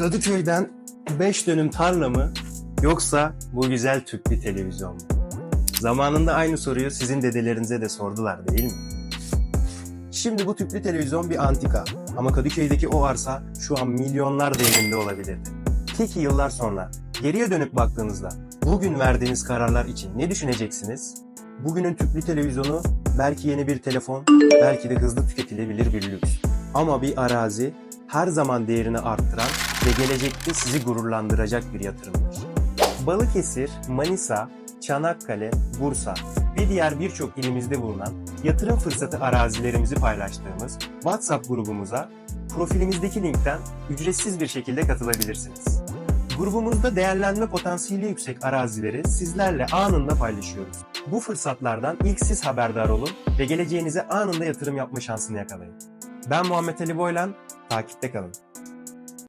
Kadıköy'den 5 dönüm tarla mı yoksa bu güzel tüplü televizyon mu? Zamanında aynı soruyu sizin dedelerinize de sordular değil mi? Şimdi bu tüplü televizyon bir antika ama Kadıköy'deki o arsa şu an milyonlar değerinde olabilirdi. Peki yıllar sonra geriye dönüp baktığınızda bugün verdiğiniz kararlar için ne düşüneceksiniz? Bugünün tüplü televizyonu belki yeni bir telefon, belki de hızlı tüketilebilir bir lüks. Ama bir arazi her zaman değerini arttıran ve gelecekte sizi gururlandıracak bir yatırımdır. Balıkesir, Manisa, Çanakkale, Bursa ve diğer birçok ilimizde bulunan yatırım fırsatı arazilerimizi paylaştığımız WhatsApp grubumuza profilimizdeki linkten ücretsiz bir şekilde katılabilirsiniz. Grubumuzda değerlenme potansiyeli yüksek arazileri sizlerle anında paylaşıyoruz. Bu fırsatlardan ilk siz haberdar olun ve geleceğinize anında yatırım yapma şansını yakalayın. Ben Muhammed Ali Boylan, takipte kalın.